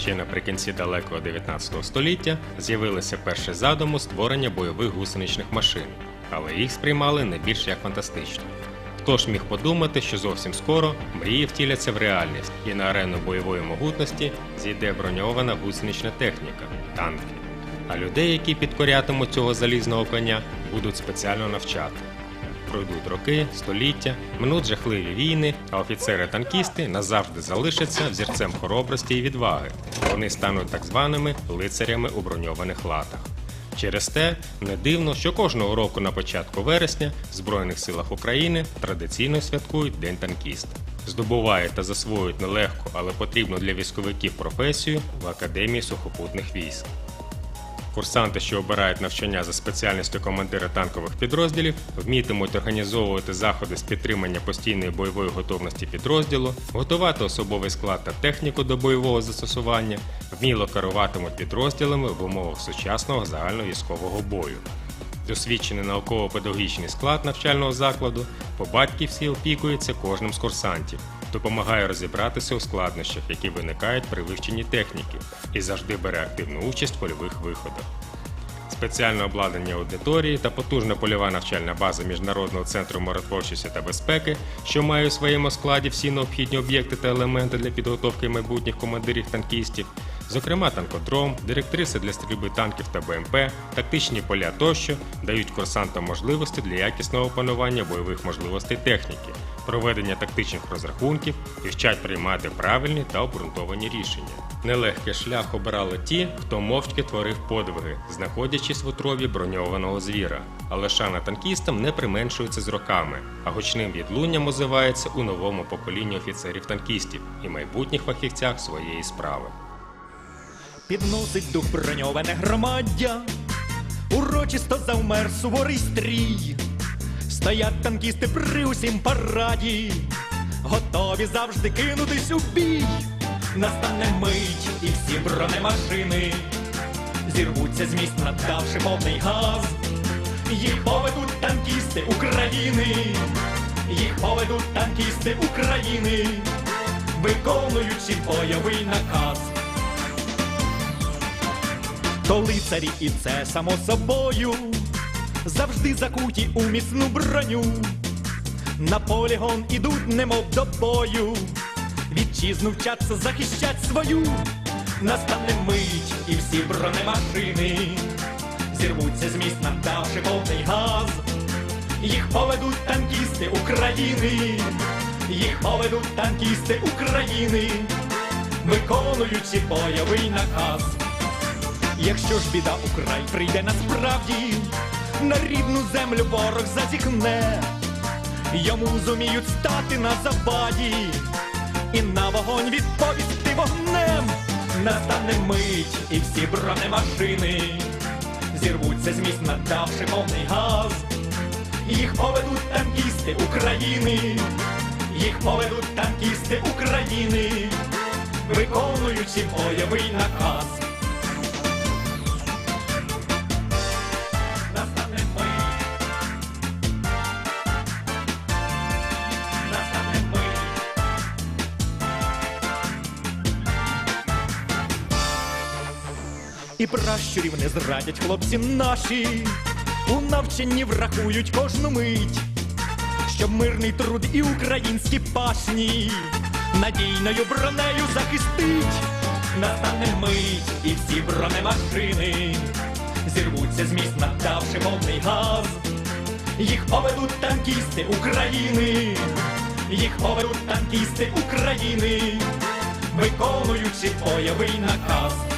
Ще наприкінці далекого 19 століття з'явилися перші задуми створення бойових гусеничних машин, але їх сприймали не більш як фантастично. Хто ж міг подумати, що зовсім скоро мрії втіляться в реальність, і на арену бойової могутності зійде броньована гусенична техніка танки. А людей, які підкорятимуть цього залізного коня, будуть спеціально навчати. Пройдуть роки, століття, минуть жахливі війни, а офіцери-танкісти назавжди залишаться взірцем хоробрості і відваги. Вони стануть так званими лицарями у броньованих латах. Через те не дивно, що кожного року на початку вересня в Збройних силах України традиційно святкують День танкіста. Здобувають та засвоюють нелегку, але потрібну для військовиків професію в Академії сухопутних військ. Курсанти, що обирають навчання за спеціальністю командира танкових підрозділів, вмітимуть організовувати заходи з підтримання постійної бойової готовності підрозділу, готувати особовий склад та техніку до бойового застосування, вміло керуватимуть підрозділами в умовах сучасного загальновійськового бою. Досвідчений науково-педагогічний склад навчального закладу по батьківськи опікується кожним з курсантів, допомагає розібратися у складнощах, які виникають при вивченні техніки, і завжди бере активну участь в польових виходах. Спеціальне обладнання аудиторії та потужна польова навчальна база Міжнародного центру миротворчості та безпеки, що має у своєму складі всі необхідні об'єкти та елементи для підготовки майбутніх командирів танкістів, зокрема танкодром, директриси для стрільби танків та БМП, тактичні поля тощо дають курсантам можливості для якісного опанування бойових можливостей техніки, проведення тактичних розрахунків і вчать приймати правильні та обґрунтовані рішення. Нелегкий шлях обирали ті, хто мовчки творив подвиги, знаходячись в утробі броньованого звіра. Але шана танкістам не применшується з роками, а гучним відлунням озивається у новому поколінні офіцерів-танкістів і майбутніх фахівцях своєї справи. Підносить дух броньоване громаддя, урочисто завмер суворий стрій. Стоять танкісти при усім параді, готові завжди кинутись у бій. Настане мить, і всі бронемашини зірвуться з місць, надавши повний газ. Їх поведуть танкісти України, їх поведуть танкісти України, виконуючи бойовий наказ. То лицарі і це само собою завжди закуті у міцну броню. На полігон ідуть, немов до бою. Вітчизну вчаться захищать свою. Настане мить, і всі бронемашини зірвуться з місць, надавши повний газ. Їх поведуть танкісти України, їх поведуть танкісти України, виконуючи бойовий наказ. Якщо ж біда у край прийде насправді, на рідну землю ворог зазіхне, йому зуміють стати на заваді, і на вогонь відповісти вогнем. Настане мить, і всі бронемашини зірвуться з місць, надавши повний газ. Їх поведуть танкісти України, їх поведуть танкісти України, виконуючи бойовий наказ. І пращурів не зрадять хлопці наші, у навчанні врахують кожну мить, щоб мирний труд і українські пашні надійною бронею захистить. Настане мить, і всі бронемашини зірвуться з місць, надавши повний газ. Їх поведуть танкісти України, їх поведуть танкісти України, виконуючи бойовий наказ.